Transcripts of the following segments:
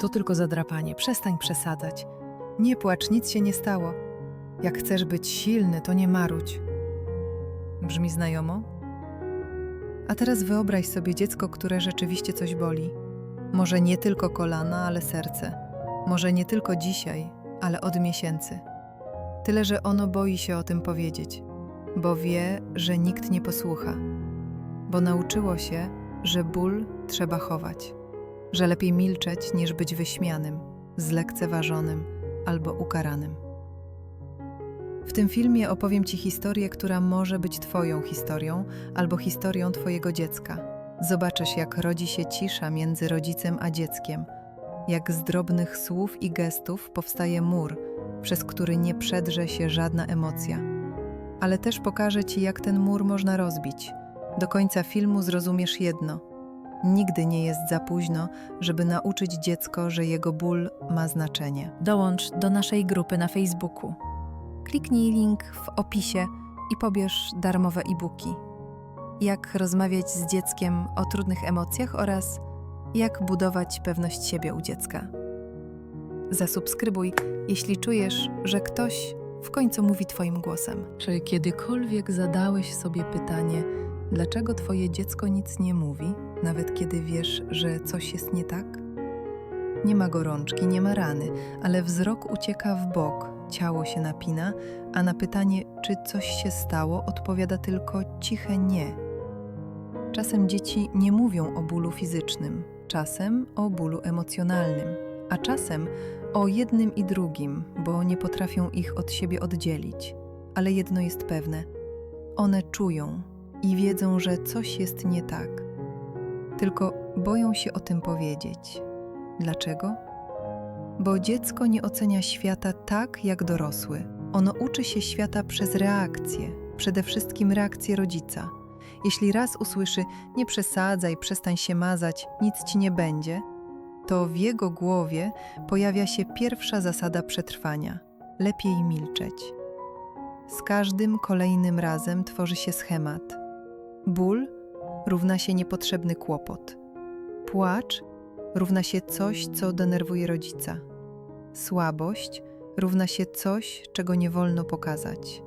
To tylko zadrapanie, przestań przesadzać. Nie płacz, nic się nie stało. Jak chcesz być silny, to nie marudź. Brzmi znajomo? A teraz wyobraź sobie dziecko, które rzeczywiście coś boli. Może nie tylko kolana, ale serce. Może nie tylko dzisiaj, ale od miesięcy. Tyle, że ono boi się o tym powiedzieć, bo wie, że nikt nie posłucha, bo nauczyło się, że ból trzeba chować, że lepiej milczeć niż być wyśmianym, zlekceważonym albo ukaranym. W tym filmie opowiem Ci historię, która może być Twoją historią albo historią Twojego dziecka. Zobaczysz, jak rodzi się cisza między rodzicem a dzieckiem, jak z drobnych słów i gestów powstaje mur, przez który nie przedrze się żadna emocja. Ale też pokażę Ci, jak ten mur można rozbić. Do końca filmu zrozumiesz jedno: nigdy nie jest za późno, żeby nauczyć dziecko, że jego ból ma znaczenie. Dołącz do naszej grupy na Facebooku. Kliknij link w opisie i pobierz darmowe e-booki. Jak rozmawiać z dzieckiem o trudnych emocjach oraz jak budować pewność siebie u dziecka. Zasubskrybuj, jeśli czujesz, że ktoś w końcu mówi Twoim głosem. Czy kiedykolwiek zadałeś sobie pytanie, dlaczego Twoje dziecko nic nie mówi, nawet kiedy wiesz, że coś jest nie tak? Nie ma gorączki, nie ma rany, ale wzrok ucieka w bok, ciało się napina, a na pytanie, czy coś się stało, odpowiada tylko ciche nie. Czasem dzieci nie mówią o bólu fizycznym, czasem o bólu emocjonalnym, a czasem o jednym i drugim, bo nie potrafią ich od siebie oddzielić. Ale jedno jest pewne: one czują i wiedzą, że coś jest nie tak. Tylko boją się o tym powiedzieć. Dlaczego? Bo dziecko nie ocenia świata tak jak dorosły. Ono uczy się świata przez reakcje, przede wszystkim reakcję rodzica. Jeśli raz usłyszy: Nie przesadzaj, przestań się mazać, nic ci nie będzie, to w jego głowie pojawia się pierwsza zasada przetrwania lepiej milczeć. Z każdym kolejnym razem tworzy się schemat. Ból równa się niepotrzebny kłopot. Płacz równa się coś, co denerwuje rodzica. Słabość równa się coś, czego nie wolno pokazać.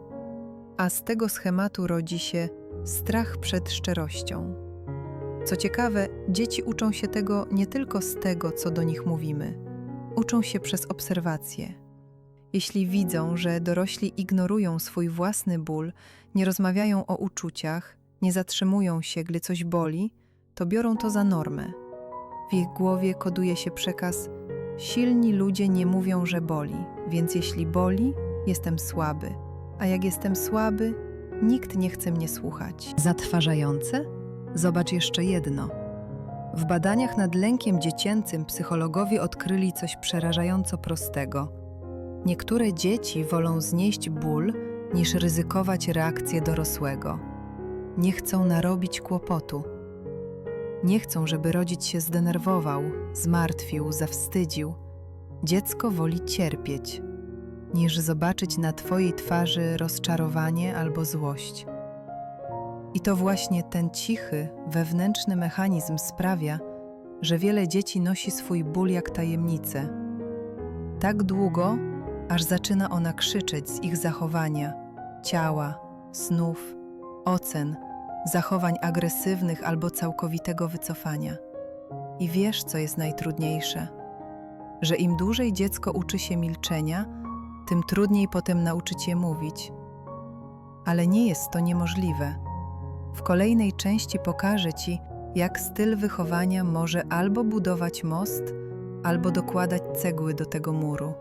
A z tego schematu rodzi się strach przed szczerością. Co ciekawe, dzieci uczą się tego nie tylko z tego, co do nich mówimy, uczą się przez obserwacje. Jeśli widzą, że dorośli ignorują swój własny ból, nie rozmawiają o uczuciach, nie zatrzymują się, gdy coś boli, to biorą to za normę. W ich głowie koduje się przekaz: silni ludzie nie mówią, że boli, więc jeśli boli, jestem słaby, a jak jestem słaby, nikt nie chce mnie słuchać. Zatrważające? Zobacz jeszcze jedno. W badaniach nad lękiem dziecięcym psychologowie odkryli coś przerażająco prostego. Niektóre dzieci wolą znieść ból, niż ryzykować reakcję dorosłego. Nie chcą narobić kłopotu. Nie chcą, żeby rodzic się zdenerwował, zmartwił, zawstydził. Dziecko woli cierpieć, niż zobaczyć na Twojej twarzy rozczarowanie albo złość. I to właśnie ten cichy, wewnętrzny mechanizm sprawia, że wiele dzieci nosi swój ból jak tajemnicę. Tak długo, aż zaczyna ona krzyczeć z ich zachowania, ciała, snów, ocen, zachowań agresywnych albo całkowitego wycofania. I wiesz, co jest najtrudniejsze? Że im dłużej dziecko uczy się milczenia, tym trudniej potem nauczyć je mówić. Ale nie jest to niemożliwe. W kolejnej części pokażę Ci, jak styl wychowania może albo budować most, albo dokładać cegły do tego muru.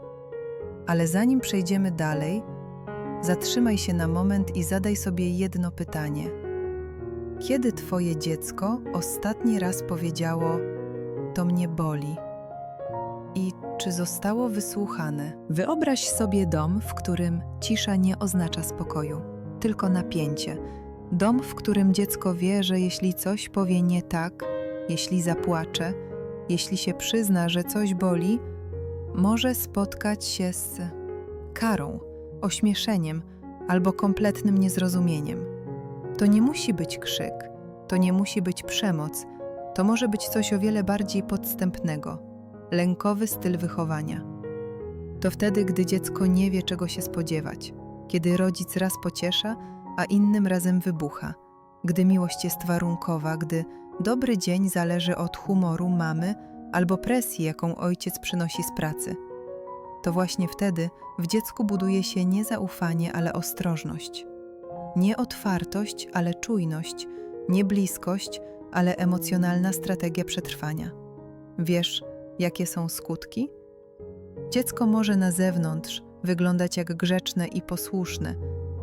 Ale zanim przejdziemy dalej, zatrzymaj się na moment i zadaj sobie jedno pytanie. Kiedy Twoje dziecko ostatni raz powiedziało: To mnie boli? I czy zostało wysłuchane? Wyobraź sobie dom, w którym cisza nie oznacza spokoju, tylko napięcie. Dom, w którym dziecko wie, że jeśli coś powie nie tak, jeśli zapłacze, jeśli się przyzna, że coś boli, może spotkać się z karą, ośmieszeniem albo kompletnym niezrozumieniem. To nie musi być krzyk, to nie musi być przemoc, to może być coś o wiele bardziej podstępnego lękowy styl wychowania. To wtedy, gdy dziecko nie wie, czego się spodziewać, kiedy rodzic raz pociesza, a innym razem wybucha, gdy miłość jest warunkowa, gdy dobry dzień zależy od humoru mamy albo presji, jaką ojciec przynosi z pracy. To właśnie wtedy w dziecku buduje się nie zaufanie, ale ostrożność. Nie otwartość, ale czujność, nie bliskość, ale emocjonalna strategia przetrwania. Wiesz, jakie są skutki? Dziecko może na zewnątrz wyglądać jak grzeczne i posłuszne,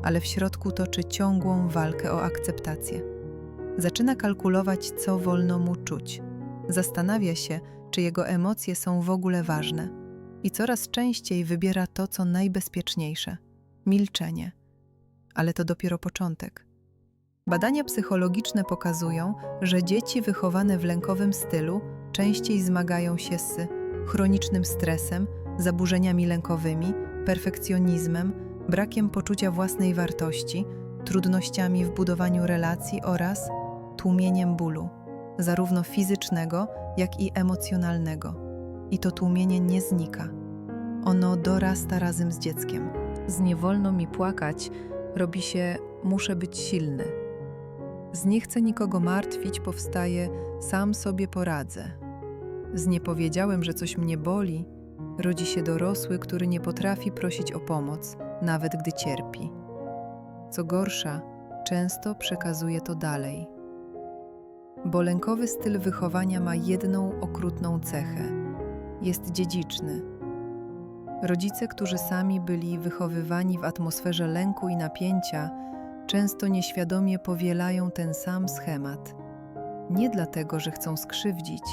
ale w środku toczy ciągłą walkę o akceptację. Zaczyna kalkulować, co wolno mu czuć. Zastanawia się, czy jego emocje są w ogóle ważne. I coraz częściej wybiera to, co najbezpieczniejsze milczenie. Ale to dopiero początek. Badania psychologiczne pokazują, że dzieci wychowane w lękowym stylu częściej zmagają się z chronicznym stresem, zaburzeniami lękowymi, perfekcjonizmem, brakiem poczucia własnej wartości, trudnościami w budowaniu relacji oraz tłumieniem bólu, zarówno fizycznego, jak i emocjonalnego. I to tłumienie nie znika. Ono dorasta razem z dzieckiem. Z nie wolno mi płakać robi się muszę być silny. Z nie chcę nikogo martwić powstaje sam sobie poradzę. Z nie powiedziałem, że coś mnie boli, rodzi się dorosły, który nie potrafi prosić o pomoc, nawet gdy cierpi. Co gorsza, często przekazuje to dalej. Bo lękowy styl wychowania ma jedną okrutną cechę jest dziedziczny. Rodzice, którzy sami byli wychowywani w atmosferze lęku i napięcia, często nieświadomie powielają ten sam schemat. Nie dlatego, że chcą skrzywdzić,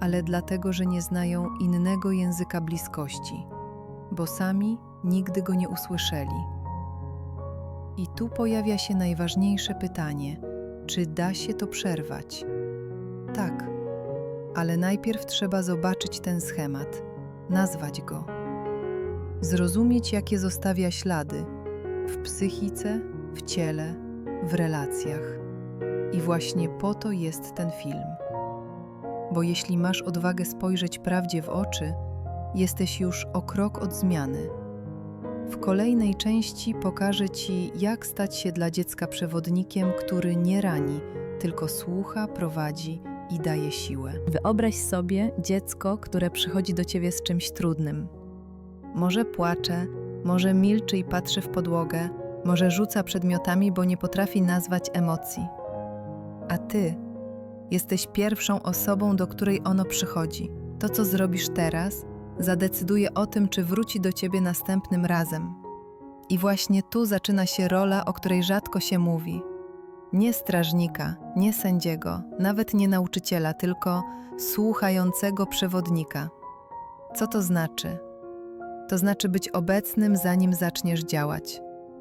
ale dlatego, że nie znają innego języka bliskości, bo sami nigdy go nie usłyszeli. I tu pojawia się najważniejsze pytanie: czy da się to przerwać? Tak, ale najpierw trzeba zobaczyć ten schemat, nazwać go, zrozumieć, jakie zostawia ślady w psychice, w ciele, w relacjach. I właśnie po to jest ten film. Bo jeśli masz odwagę spojrzeć prawdzie w oczy, jesteś już o krok od zmiany. W kolejnej części pokażę Ci, jak stać się dla dziecka przewodnikiem, który nie rani, tylko słucha, prowadzi i daje siłę. Wyobraź sobie dziecko, które przychodzi do ciebie z czymś trudnym. Może płacze, może milczy i patrzy w podłogę, może rzuca przedmiotami, bo nie potrafi nazwać emocji. A ty jesteś pierwszą osobą, do której ono przychodzi. To, co zrobisz teraz, zadecyduje o tym, czy wróci do ciebie następnym razem. I właśnie tu zaczyna się rola, o której rzadko się mówi. Nie strażnika, nie sędziego, nawet nie nauczyciela, tylko słuchającego przewodnika. Co to znaczy? To znaczy być obecnym, zanim zaczniesz działać.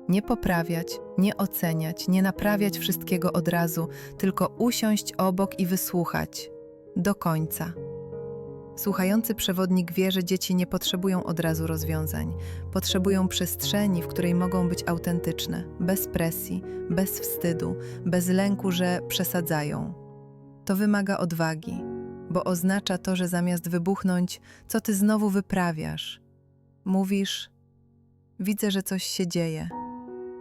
Nie poprawiać, nie oceniać, nie naprawiać wszystkiego od razu, tylko usiąść obok i wysłuchać. Do końca. Słuchający przewodnik wie, że dzieci nie potrzebują od razu rozwiązań. Potrzebują przestrzeni, w której mogą być autentyczne, bez presji, bez wstydu, bez lęku, że przesadzają. To wymaga odwagi, bo oznacza to, że zamiast wybuchnąć, co ty znowu wyprawiasz, mówisz: Widzę, że coś się dzieje.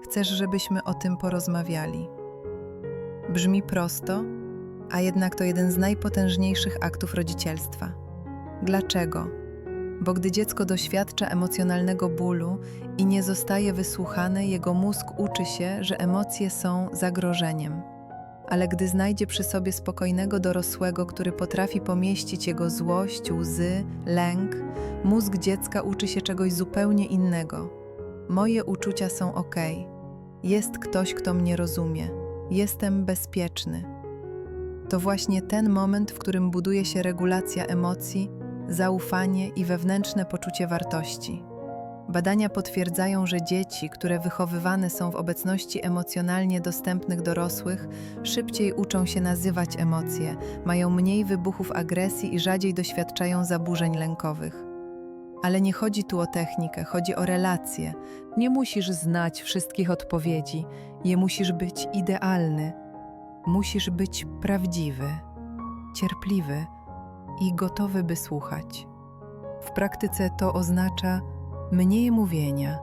Chcesz, żebyśmy o tym porozmawiali. Brzmi prosto, a jednak to jeden z najpotężniejszych aktów rodzicielstwa. Dlaczego? Bo gdy dziecko doświadcza emocjonalnego bólu i nie zostaje wysłuchane, jego mózg uczy się, że emocje są zagrożeniem. Ale gdy znajdzie przy sobie spokojnego dorosłego, który potrafi pomieścić jego złość, łzy, lęk, mózg dziecka uczy się czegoś zupełnie innego. Moje uczucia są ok. Jest ktoś, kto mnie rozumie. Jestem bezpieczny. To właśnie ten moment, w którym buduje się regulacja emocji, zaufanie i wewnętrzne poczucie wartości. Badania potwierdzają, że dzieci, które wychowywane są w obecności emocjonalnie dostępnych dorosłych, szybciej uczą się nazywać emocje, mają mniej wybuchów agresji i rzadziej doświadczają zaburzeń lękowych. Ale nie chodzi tu o technikę, chodzi o relacje. Nie musisz znać wszystkich odpowiedzi, je musisz być idealny. Musisz być prawdziwy, cierpliwy i gotowy, by słuchać. W praktyce to oznacza mniej mówienia,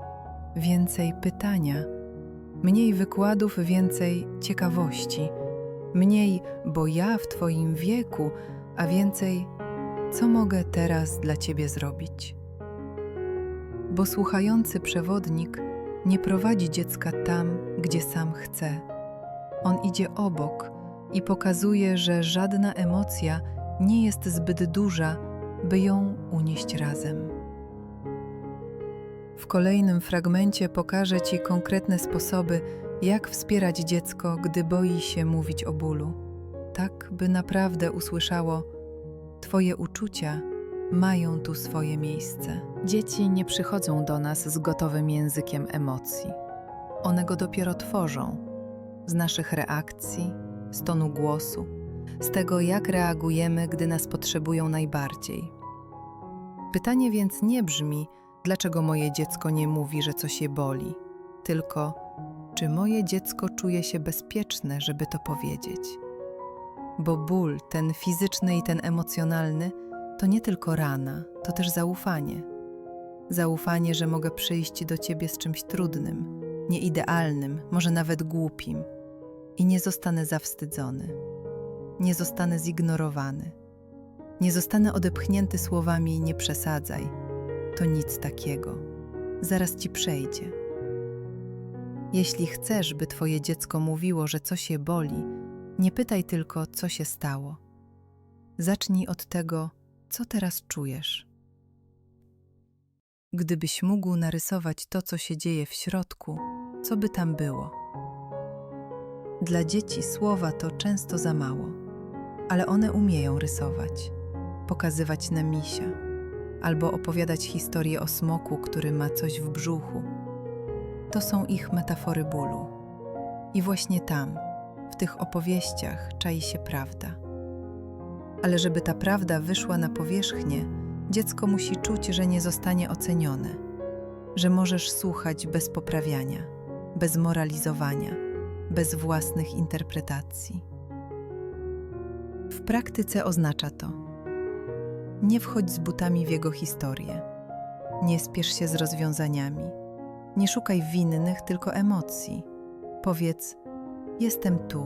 więcej pytania, mniej wykładów, więcej ciekawości, mniej, bo ja w Twoim wieku, a więcej, co mogę teraz dla Ciebie zrobić. Bo słuchający przewodnik nie prowadzi dziecka tam, gdzie sam chce. On idzie obok i pokazuje, że żadna emocja nie jest zbyt duża, by ją unieść razem. W kolejnym fragmencie pokażę Ci konkretne sposoby, jak wspierać dziecko, gdy boi się mówić o bólu, tak by naprawdę usłyszało: Twoje uczucia mają tu swoje miejsce. Dzieci nie przychodzą do nas z gotowym językiem emocji. One go dopiero tworzą z naszych reakcji, z tonu głosu, z tego, jak reagujemy, gdy nas potrzebują najbardziej. Pytanie więc nie brzmi, dlaczego moje dziecko nie mówi, że coś je boli, tylko czy moje dziecko czuje się bezpieczne, żeby to powiedzieć. Bo ból, ten fizyczny i ten emocjonalny, to nie tylko rana, to też zaufanie. Zaufanie, że mogę przyjść do ciebie z czymś trudnym, nieidealnym, może nawet głupim i nie zostanę zawstydzony, nie zostanę zignorowany, nie zostanę odepchnięty słowami nie przesadzaj, to nic takiego, zaraz ci przejdzie. Jeśli chcesz, by twoje dziecko mówiło, że coś je boli, nie pytaj tylko, co się stało. Zacznij od tego, co teraz czujesz. Gdybyś mógł narysować to, co się dzieje w środku, co by tam było? Dla dzieci słowa to często za mało, ale one umieją rysować, pokazywać na misia albo opowiadać historię o smoku, który ma coś w brzuchu. To są ich metafory bólu. I właśnie tam, w tych opowieściach, czai się prawda. Ale żeby ta prawda wyszła na powierzchnię, dziecko musi czuć, że nie zostanie ocenione, że możesz słuchać bez poprawiania, bez moralizowania, bez własnych interpretacji. W praktyce oznacza to: nie wchodź z butami w jego historię, nie spiesz się z rozwiązaniami, nie szukaj winnych, tylko emocji. Powiedz: Jestem tu,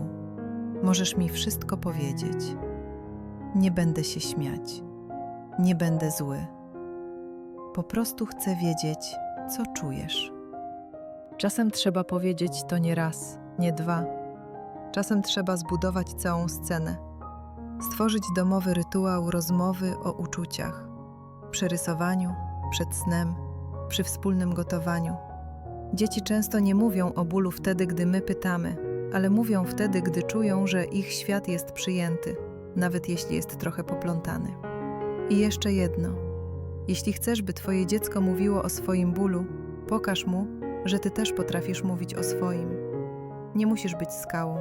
możesz mi wszystko powiedzieć. Nie będę się śmiać, nie będę zły. Po prostu chcę wiedzieć, co czujesz. Czasem trzeba powiedzieć to nie raz, nie dwa. Czasem trzeba zbudować całą scenę, stworzyć domowy rytuał rozmowy o uczuciach, przy rysowaniu, przed snem, przy wspólnym gotowaniu. Dzieci często nie mówią o bólu wtedy, gdy my pytamy, ale mówią wtedy, gdy czują, że ich świat jest przyjęty, nawet jeśli jest trochę poplątany. I jeszcze jedno. Jeśli chcesz, by Twoje dziecko mówiło o swoim bólu, pokaż mu, że Ty też potrafisz mówić o swoim. Nie musisz być skałą,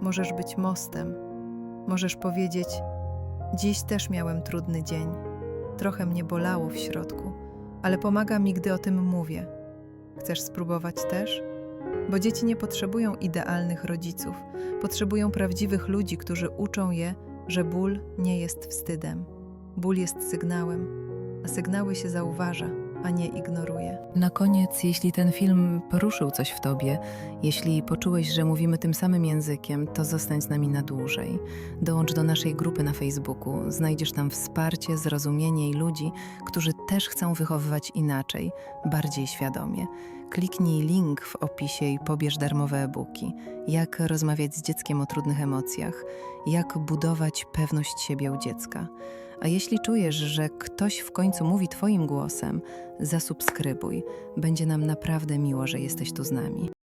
możesz być mostem. Możesz powiedzieć: Dziś też miałem trudny dzień. Trochę mnie bolało w środku, ale pomaga mi, gdy o tym mówię. Chcesz spróbować też? Bo dzieci nie potrzebują idealnych rodziców, potrzebują prawdziwych ludzi, którzy uczą je, że ból nie jest wstydem. Ból jest sygnałem, a sygnały się zauważa, a nie ignoruje. Na koniec, jeśli ten film poruszył coś w tobie, jeśli poczułeś, że mówimy tym samym językiem, to zostań z nami na dłużej. Dołącz do naszej grupy na Facebooku. Znajdziesz tam wsparcie, zrozumienie i ludzi, którzy też chcą wychowywać inaczej, bardziej świadomie. Kliknij link w opisie i pobierz darmowe e-booki. Jak rozmawiać z dzieckiem o trudnych emocjach, jak budować pewność siebie u dziecka. A jeśli czujesz, że ktoś w końcu mówi Twoim głosem, zasubskrybuj. Będzie nam naprawdę miło, że jesteś tu z nami.